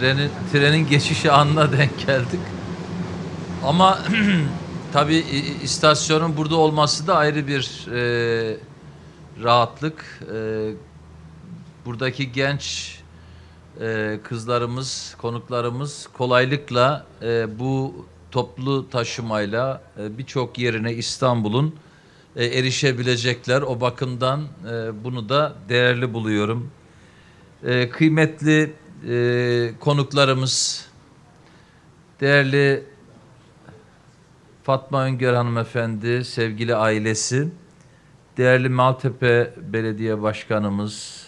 Trenin, trenin geçişi anına denk geldik. Ama tabii istasyonun burada olması da ayrı bir e, rahatlık. E, buradaki genç e, kızlarımız, konuklarımız kolaylıkla e, bu toplu taşımayla e, birçok yerine İstanbul'un e, erişebilecekler. O bakımdan e, bunu da değerli buluyorum. E, kıymetli e, konuklarımız, değerli Fatma Öngör hanımefendi, sevgili ailesi, değerli Maltepe Belediye Başkanımız,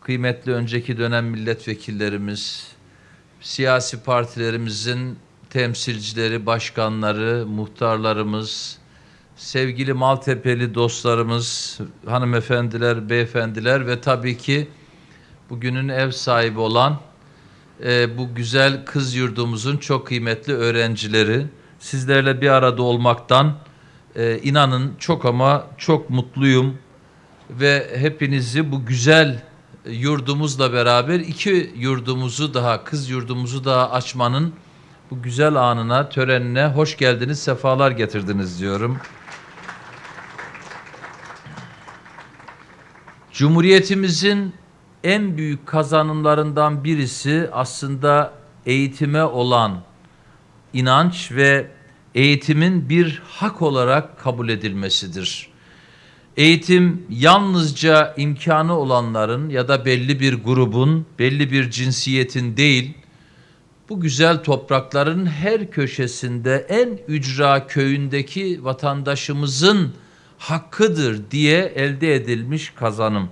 kıymetli önceki dönem milletvekillerimiz, siyasi partilerimizin temsilcileri, başkanları, muhtarlarımız, sevgili Maltepeli dostlarımız, hanımefendiler, beyefendiler ve tabii ki bugünün ev sahibi olan e, bu güzel kız yurdumuzun çok kıymetli öğrencileri. Sizlerle bir arada olmaktan e, inanın çok ama çok mutluyum ve hepinizi bu güzel yurdumuzla beraber iki yurdumuzu daha, kız yurdumuzu daha açmanın bu güzel anına, törenine hoş geldiniz, sefalar getirdiniz diyorum. Cumhuriyetimizin en büyük kazanımlarından birisi aslında eğitime olan inanç ve eğitimin bir hak olarak kabul edilmesidir. Eğitim yalnızca imkanı olanların ya da belli bir grubun, belli bir cinsiyetin değil, bu güzel toprakların her köşesinde en ücra köyündeki vatandaşımızın hakkıdır diye elde edilmiş kazanım.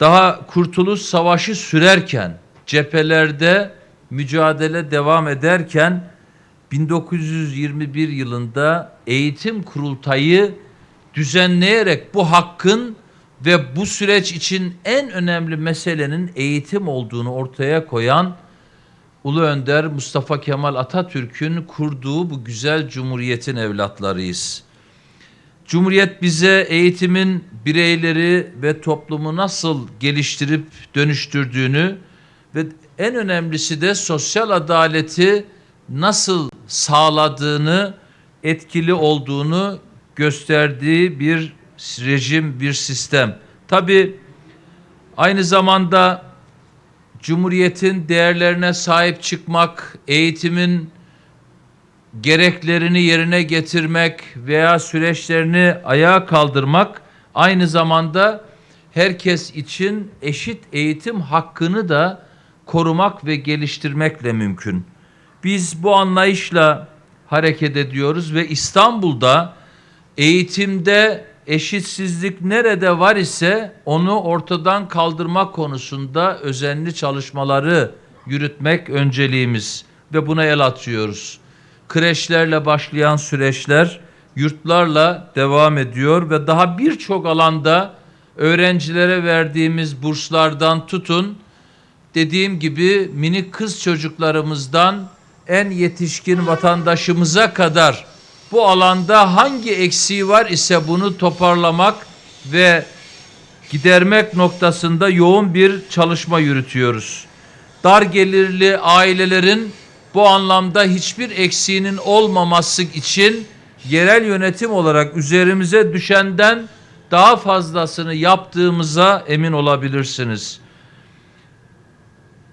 Daha Kurtuluş Savaşı sürerken, cephelerde mücadele devam ederken 1921 yılında eğitim kurultayı düzenleyerek bu hakkın ve bu süreç için en önemli meselenin eğitim olduğunu ortaya koyan Ulu Önder Mustafa Kemal Atatürk'ün kurduğu bu güzel cumhuriyetin evlatlarıyız. Cumhuriyet bize eğitimin bireyleri ve toplumu nasıl geliştirip dönüştürdüğünü ve en önemlisi de sosyal adaleti nasıl sağladığını, etkili olduğunu gösterdiği bir rejim, bir sistem. Tabi aynı zamanda Cumhuriyetin değerlerine sahip çıkmak, eğitimin gereklerini yerine getirmek veya süreçlerini ayağa kaldırmak aynı zamanda herkes için eşit eğitim hakkını da korumak ve geliştirmekle mümkün. Biz bu anlayışla hareket ediyoruz ve İstanbul'da eğitimde eşitsizlik nerede var ise onu ortadan kaldırma konusunda özenli çalışmaları yürütmek önceliğimiz ve buna el atıyoruz. Kreşlerle başlayan süreçler yurtlarla devam ediyor ve daha birçok alanda öğrencilere verdiğimiz burslardan tutun dediğim gibi minik kız çocuklarımızdan en yetişkin vatandaşımıza kadar bu alanda hangi eksiği var ise bunu toparlamak ve gidermek noktasında yoğun bir çalışma yürütüyoruz. Dar gelirli ailelerin bu anlamda hiçbir eksiğinin olmaması için yerel yönetim olarak üzerimize düşenden daha fazlasını yaptığımıza emin olabilirsiniz.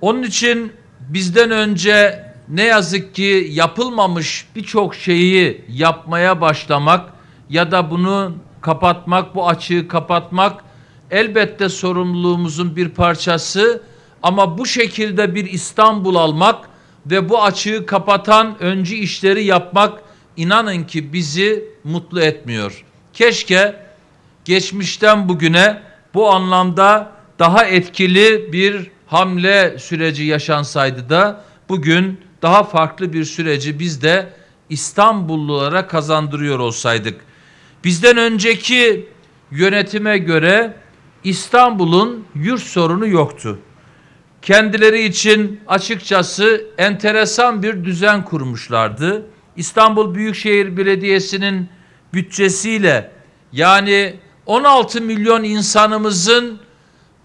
Onun için bizden önce ne yazık ki yapılmamış birçok şeyi yapmaya başlamak ya da bunu kapatmak, bu açığı kapatmak elbette sorumluluğumuzun bir parçası ama bu şekilde bir İstanbul almak ve bu açığı kapatan öncü işleri yapmak inanın ki bizi mutlu etmiyor. Keşke geçmişten bugüne bu anlamda daha etkili bir hamle süreci yaşansaydı da bugün daha farklı bir süreci biz de İstanbullulara kazandırıyor olsaydık. Bizden önceki yönetime göre İstanbul'un yurt sorunu yoktu. Kendileri için açıkçası enteresan bir düzen kurmuşlardı. İstanbul Büyükşehir Belediyesi'nin bütçesiyle yani 16 milyon insanımızın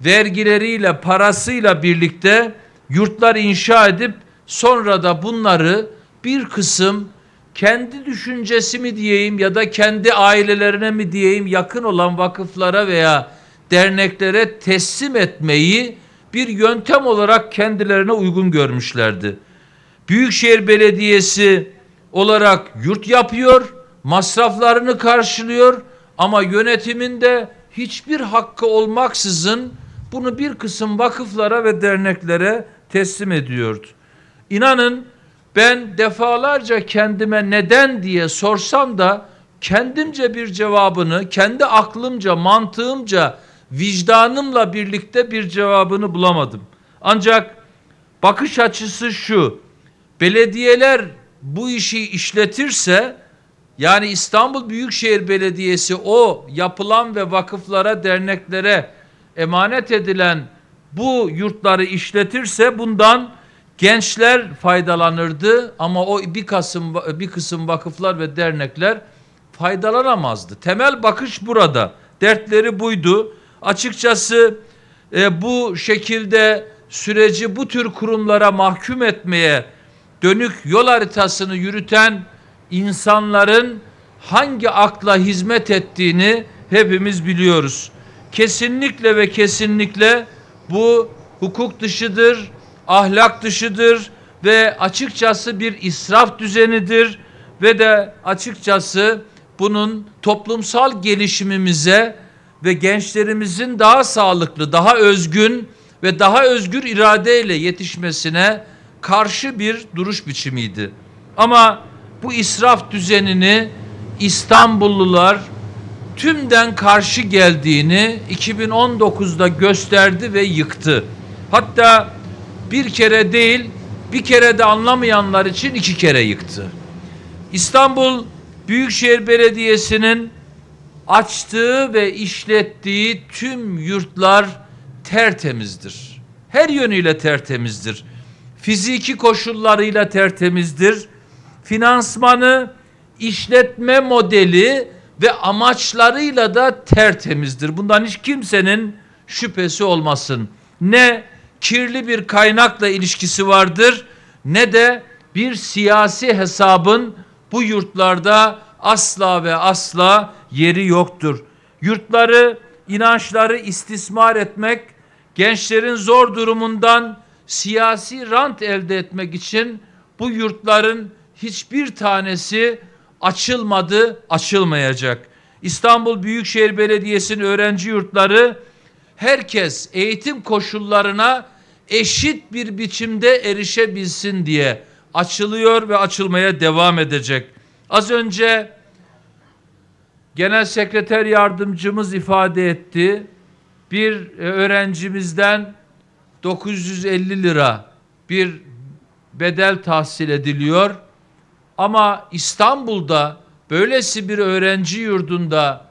vergileriyle, parasıyla birlikte yurtlar inşa edip sonra da bunları bir kısım kendi düşüncesi mi diyeyim ya da kendi ailelerine mi diyeyim yakın olan vakıflara veya derneklere teslim etmeyi bir yöntem olarak kendilerine uygun görmüşlerdi. Büyükşehir Belediyesi olarak yurt yapıyor, masraflarını karşılıyor ama yönetiminde hiçbir hakkı olmaksızın bunu bir kısım vakıflara ve derneklere teslim ediyordu. İnanın ben defalarca kendime neden diye sorsam da kendimce bir cevabını, kendi aklımca, mantığımca, vicdanımla birlikte bir cevabını bulamadım. Ancak bakış açısı şu. Belediyeler bu işi işletirse yani İstanbul Büyükşehir Belediyesi o yapılan ve vakıflara, derneklere emanet edilen bu yurtları işletirse bundan gençler faydalanırdı ama o bir kısım bir kısım vakıflar ve dernekler faydalanamazdı. Temel bakış burada. Dertleri buydu. Açıkçası e, bu şekilde süreci bu tür kurumlara mahkum etmeye dönük yol haritasını yürüten insanların hangi akla hizmet ettiğini hepimiz biliyoruz. Kesinlikle ve kesinlikle bu hukuk dışıdır, ahlak dışıdır ve açıkçası bir israf düzenidir ve de açıkçası bunun toplumsal gelişimimize ve gençlerimizin daha sağlıklı, daha özgün ve daha özgür iradeyle yetişmesine karşı bir duruş biçimiydi. Ama bu israf düzenini İstanbullular tümden karşı geldiğini 2019'da gösterdi ve yıktı. Hatta bir kere değil, bir kere de anlamayanlar için iki kere yıktı. İstanbul Büyükşehir Belediyesi'nin açtığı ve işlettiği tüm yurtlar tertemizdir. Her yönüyle tertemizdir. Fiziki koşullarıyla tertemizdir. Finansmanı, işletme modeli ve amaçlarıyla da tertemizdir. Bundan hiç kimsenin şüphesi olmasın. Ne kirli bir kaynakla ilişkisi vardır ne de bir siyasi hesabın bu yurtlarda asla ve asla yeri yoktur. Yurtları, inançları istismar etmek, gençlerin zor durumundan siyasi rant elde etmek için bu yurtların hiçbir tanesi açılmadı, açılmayacak. İstanbul Büyükşehir Belediyesi'nin öğrenci yurtları herkes eğitim koşullarına eşit bir biçimde erişebilsin diye açılıyor ve açılmaya devam edecek. Az önce Genel Sekreter Yardımcımız ifade etti. Bir öğrencimizden 950 lira bir bedel tahsil ediliyor. Ama İstanbul'da böylesi bir öğrenci yurdunda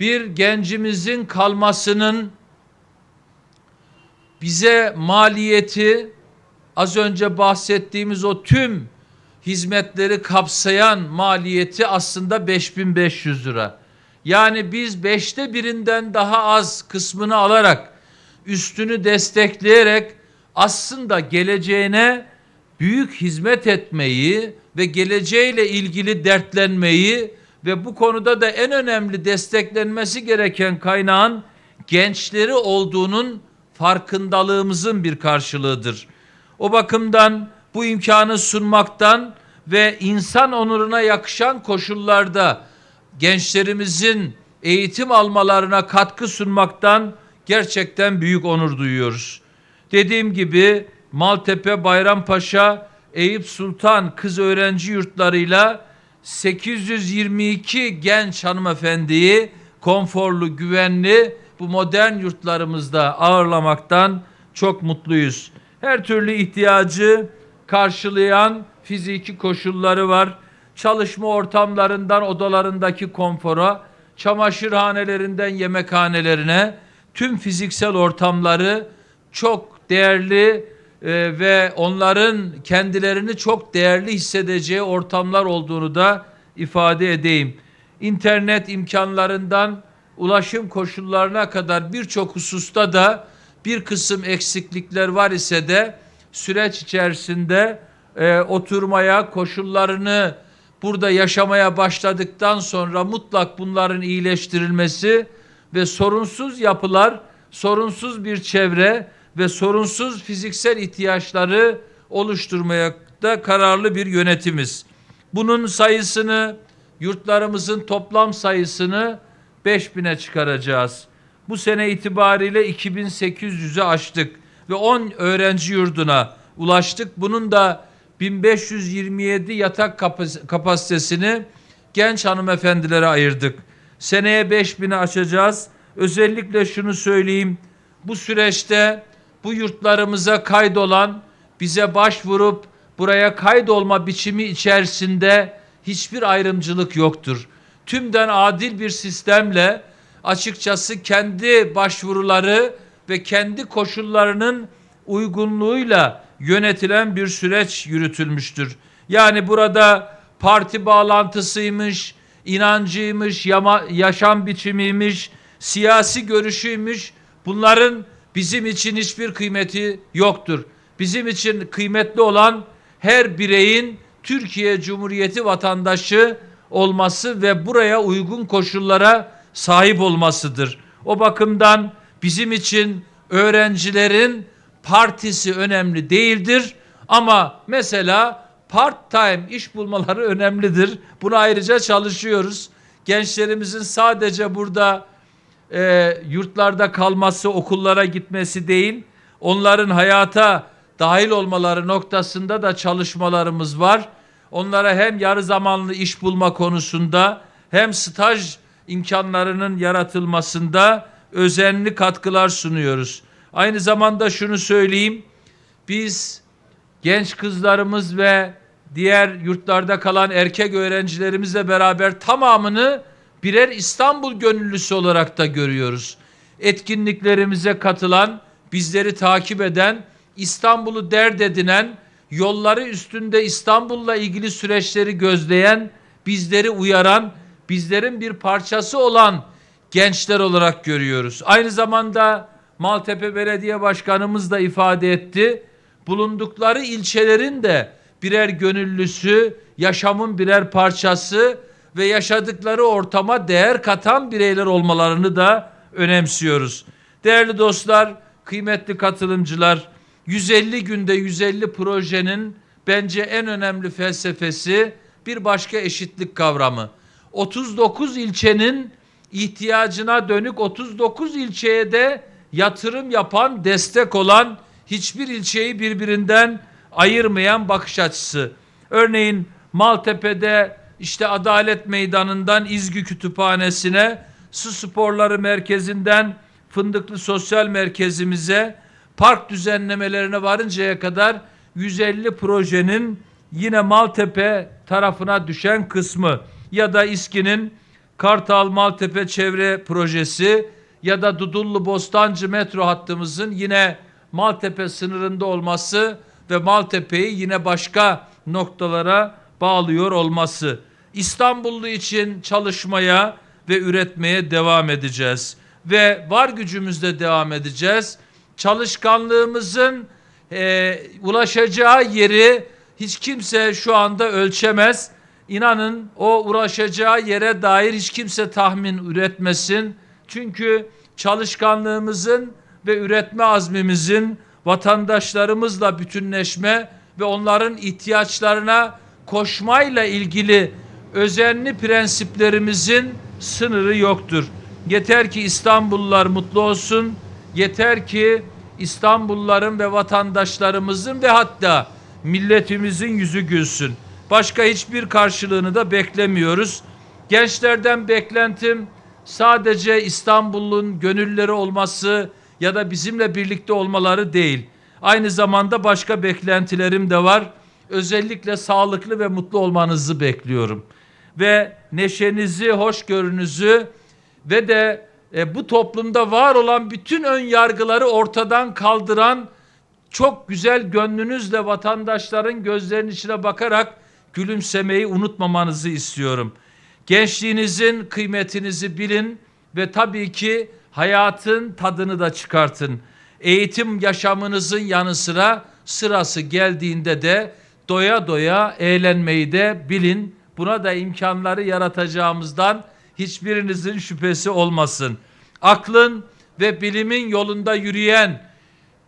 bir gencimizin kalmasının bize maliyeti az önce bahsettiğimiz o tüm hizmetleri kapsayan maliyeti aslında 5500 lira. Yani biz beşte birinden daha az kısmını alarak üstünü destekleyerek aslında geleceğine büyük hizmet etmeyi ve geleceğiyle ilgili dertlenmeyi ve bu konuda da en önemli desteklenmesi gereken kaynağın gençleri olduğunun farkındalığımızın bir karşılığıdır. O bakımdan bu imkanı sunmaktan ve insan onuruna yakışan koşullarda gençlerimizin eğitim almalarına katkı sunmaktan gerçekten büyük onur duyuyoruz. Dediğim gibi Maltepe, Bayrampaşa, Eyüp Sultan kız öğrenci yurtlarıyla 822 genç hanımefendiyi konforlu, güvenli bu modern yurtlarımızda ağırlamaktan çok mutluyuz. Her türlü ihtiyacı karşılayan fiziki koşulları var. Çalışma ortamlarından odalarındaki konfora, çamaşırhanelerinden yemekhanelerine tüm fiziksel ortamları çok değerli e, ve onların kendilerini çok değerli hissedeceği ortamlar olduğunu da ifade edeyim. İnternet imkanlarından ulaşım koşullarına kadar birçok hususta da bir kısım eksiklikler var ise de süreç içerisinde e, oturmaya, koşullarını burada yaşamaya başladıktan sonra mutlak bunların iyileştirilmesi ve sorunsuz yapılar, sorunsuz bir çevre ve sorunsuz fiziksel ihtiyaçları oluşturmaya da kararlı bir yönetimiz. Bunun sayısını, yurtlarımızın toplam sayısını 5000'e çıkaracağız. Bu sene itibariyle 2800'ü aştık ve 10 öğrenci yurduna ulaştık. Bunun da 1527 yatak kapasitesini genç hanımefendilere ayırdık. Seneye 5000'i açacağız. Özellikle şunu söyleyeyim. Bu süreçte bu yurtlarımıza kaydolan, bize başvurup buraya kaydolma biçimi içerisinde hiçbir ayrımcılık yoktur. Tümden adil bir sistemle açıkçası kendi başvuruları ve kendi koşullarının uygunluğuyla yönetilen bir süreç yürütülmüştür. Yani burada parti bağlantısıymış, inancıymış, yama, yaşam biçimiymiş, siyasi görüşüymüş bunların bizim için hiçbir kıymeti yoktur. Bizim için kıymetli olan her bireyin Türkiye Cumhuriyeti vatandaşı olması ve buraya uygun koşullara sahip olmasıdır. O bakımdan bizim için öğrencilerin partisi önemli değildir ama mesela part time iş bulmaları önemlidir. Buna ayrıca çalışıyoruz. Gençlerimizin sadece burada e, yurtlarda kalması, okullara gitmesi değil, onların hayata dahil olmaları noktasında da çalışmalarımız var. Onlara hem yarı zamanlı iş bulma konusunda hem staj imkanlarının yaratılmasında özenli katkılar sunuyoruz. Aynı zamanda şunu söyleyeyim. Biz genç kızlarımız ve diğer yurtlarda kalan erkek öğrencilerimizle beraber tamamını birer İstanbul gönüllüsü olarak da görüyoruz. Etkinliklerimize katılan, bizleri takip eden, İstanbul'u dert edinen, yolları üstünde İstanbul'la ilgili süreçleri gözleyen, bizleri uyaran, bizlerin bir parçası olan gençler olarak görüyoruz. Aynı zamanda Maltepe Belediye Başkanımız da ifade etti. Bulundukları ilçelerin de birer gönüllüsü, yaşamın birer parçası ve yaşadıkları ortama değer katan bireyler olmalarını da önemsiyoruz. Değerli dostlar, kıymetli katılımcılar, 150 günde 150 projenin bence en önemli felsefesi bir başka eşitlik kavramı. 39 ilçenin ihtiyacına dönük 39 ilçeye de yatırım yapan, destek olan, hiçbir ilçeyi birbirinden ayırmayan bakış açısı. Örneğin Maltepe'de işte Adalet Meydanı'ndan İzgü Kütüphanesi'ne, Su Sporları Merkezi'nden Fındıklı Sosyal Merkezimize, park düzenlemelerine varıncaya kadar 150 projenin yine Maltepe tarafına düşen kısmı ya da İSKİ'nin Kartal Maltepe Çevre Projesi ya da Dudullu Bostancı metro hattımızın yine Maltepe sınırında olması ve Maltepe'yi yine başka noktalara bağlıyor olması. İstanbullu için çalışmaya ve üretmeye devam edeceğiz ve var gücümüzle devam edeceğiz. Çalışkanlığımızın e, ulaşacağı yeri hiç kimse şu anda ölçemez. İnanın o ulaşacağı yere dair hiç kimse tahmin üretmesin. Çünkü çalışkanlığımızın ve üretme azmimizin vatandaşlarımızla bütünleşme ve onların ihtiyaçlarına koşmayla ilgili özenli prensiplerimizin sınırı yoktur. Yeter ki İstanbullular mutlu olsun. Yeter ki İstanbulluların ve vatandaşlarımızın ve hatta milletimizin yüzü gülsün. Başka hiçbir karşılığını da beklemiyoruz. Gençlerden beklentim sadece İstanbul'un gönülleri olması ya da bizimle birlikte olmaları değil. Aynı zamanda başka beklentilerim de var. Özellikle sağlıklı ve mutlu olmanızı bekliyorum. Ve neşenizi, hoşgörünüzü ve de e, bu toplumda var olan bütün ön yargıları ortadan kaldıran çok güzel gönlünüzle vatandaşların gözlerinin içine bakarak gülümsemeyi unutmamanızı istiyorum. Gençliğinizin kıymetinizi bilin ve tabii ki hayatın tadını da çıkartın. Eğitim yaşamınızın yanı sıra sırası geldiğinde de doya doya eğlenmeyi de bilin. Buna da imkanları yaratacağımızdan hiçbirinizin şüphesi olmasın. Aklın ve bilimin yolunda yürüyen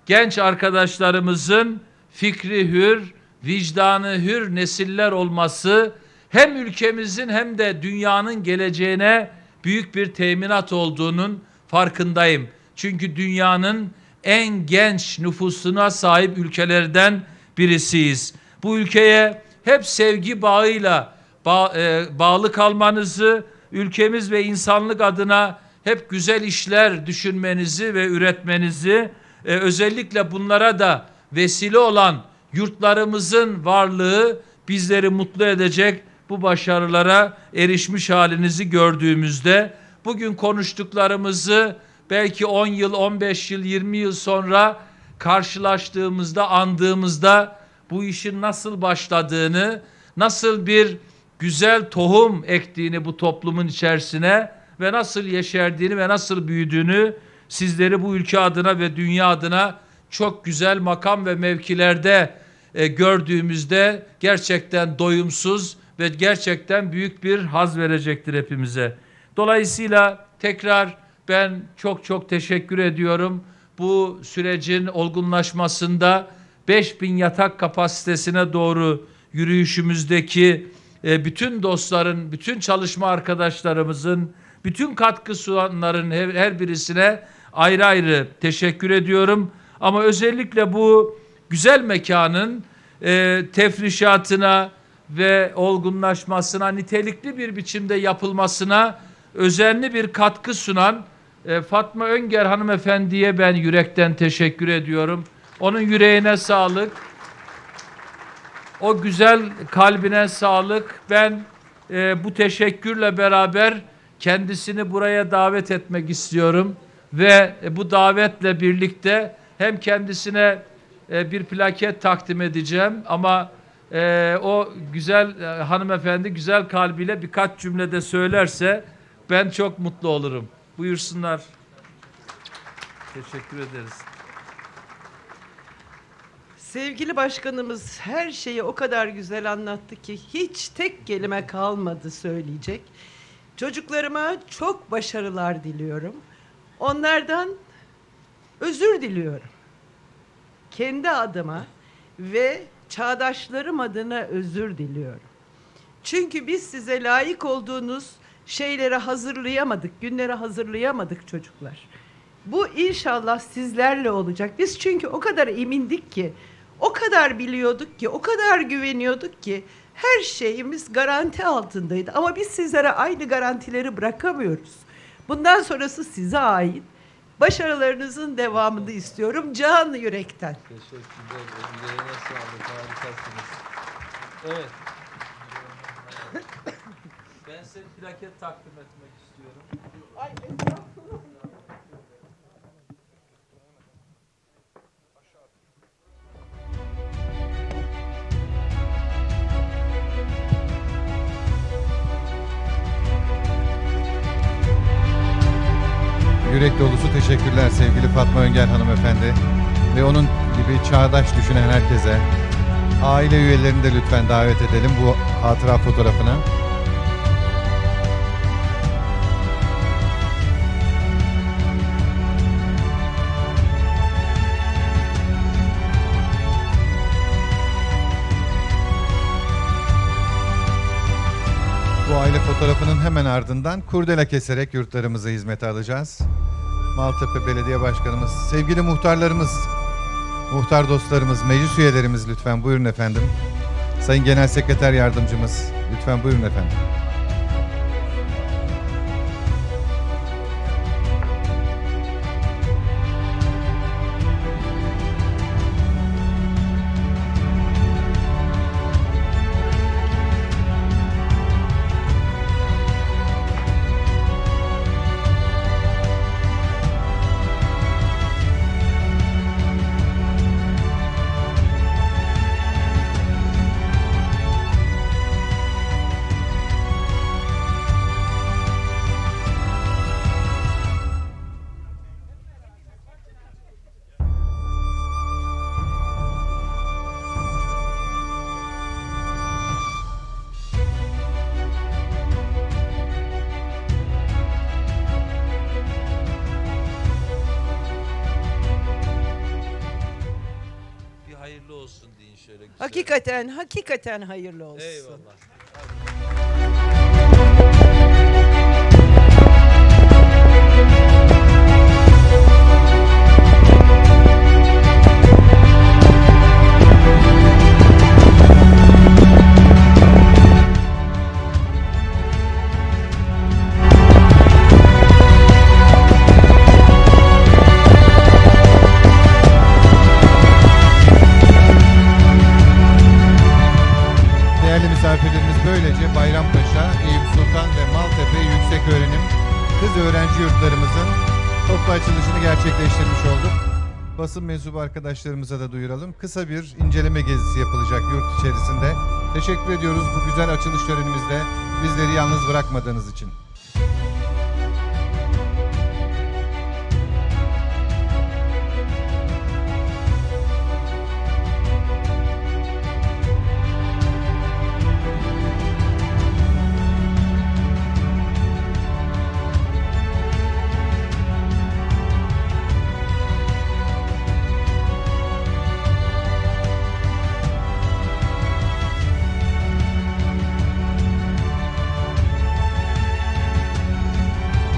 genç arkadaşlarımızın fikri hür, vicdanı hür nesiller olması hem ülkemizin hem de dünyanın geleceğine büyük bir teminat olduğunun farkındayım. Çünkü dünyanın en genç nüfusuna sahip ülkelerden birisiyiz. Bu ülkeye hep sevgi bağıyla bağ, e, bağlı kalmanızı, ülkemiz ve insanlık adına hep güzel işler düşünmenizi ve üretmenizi, e, özellikle bunlara da vesile olan yurtlarımızın varlığı bizleri mutlu edecek bu başarılara erişmiş halinizi gördüğümüzde bugün konuştuklarımızı belki 10 yıl, 15 yıl, 20 yıl sonra karşılaştığımızda, andığımızda bu işin nasıl başladığını, nasıl bir güzel tohum ektiğini bu toplumun içerisine ve nasıl yeşerdiğini ve nasıl büyüdüğünü sizleri bu ülke adına ve dünya adına çok güzel makam ve mevkilerde e, gördüğümüzde gerçekten doyumsuz ve gerçekten büyük bir haz verecektir hepimize. Dolayısıyla tekrar ben çok çok teşekkür ediyorum. Bu sürecin olgunlaşmasında 5000 yatak kapasitesine doğru yürüyüşümüzdeki e, bütün dostların, bütün çalışma arkadaşlarımızın, bütün katkı sunanların her, birisine ayrı ayrı teşekkür ediyorum. Ama özellikle bu güzel mekanın e, tefrişatına ve olgunlaşmasına, nitelikli bir biçimde yapılmasına özenli bir katkı sunan e, Fatma Önger hanımefendiye ben yürekten teşekkür ediyorum. Onun yüreğine sağlık. O güzel kalbine sağlık. Ben e, bu teşekkürle beraber kendisini buraya davet etmek istiyorum ve e, bu davetle birlikte hem kendisine e, bir plaket takdim edeceğim ama e, o güzel e, hanımefendi güzel kalbiyle birkaç cümlede söylerse ben çok mutlu olurum. Buyursunlar. Teşekkür ederiz. Sevgili başkanımız her şeyi o kadar güzel anlattı ki hiç tek kelime kalmadı söyleyecek. Çocuklarıma çok başarılar diliyorum. Onlardan özür diliyorum. Kendi adıma ve çağdaşlarım adına özür diliyorum. Çünkü biz size layık olduğunuz şeyleri hazırlayamadık, günleri hazırlayamadık çocuklar. Bu inşallah sizlerle olacak. Biz çünkü o kadar emindik ki, o kadar biliyorduk ki, o kadar güveniyorduk ki her şeyimiz garanti altındaydı. Ama biz sizlere aynı garantileri bırakamıyoruz. Bundan sonrası size ait. Başarılarınızın devamını istiyorum canı yürekten. Teşekkürler. Ellerine sağlık. Harikasınız. Evet. ben size plaket takdim etmek istiyorum. Yürek dolusu teşekkürler sevgili Fatma Öngel hanımefendi ve onun gibi çağdaş düşünen herkese. Aile üyelerini de lütfen davet edelim bu hatıra fotoğrafına. Bu aile fotoğrafının hemen ardından kurdele keserek yurtlarımızı hizmete alacağız. Maltepe Belediye Başkanımız, sevgili muhtarlarımız, muhtar dostlarımız, meclis üyelerimiz lütfen buyurun efendim. Sayın Genel Sekreter Yardımcımız lütfen buyurun efendim. Hakikaten, hakikaten hayırlı olsun. Eyvallah. Basın mensubu arkadaşlarımıza da duyuralım. Kısa bir inceleme gezisi yapılacak yurt içerisinde. Teşekkür ediyoruz bu güzel açılış törenimizde bizleri yalnız bırakmadığınız için.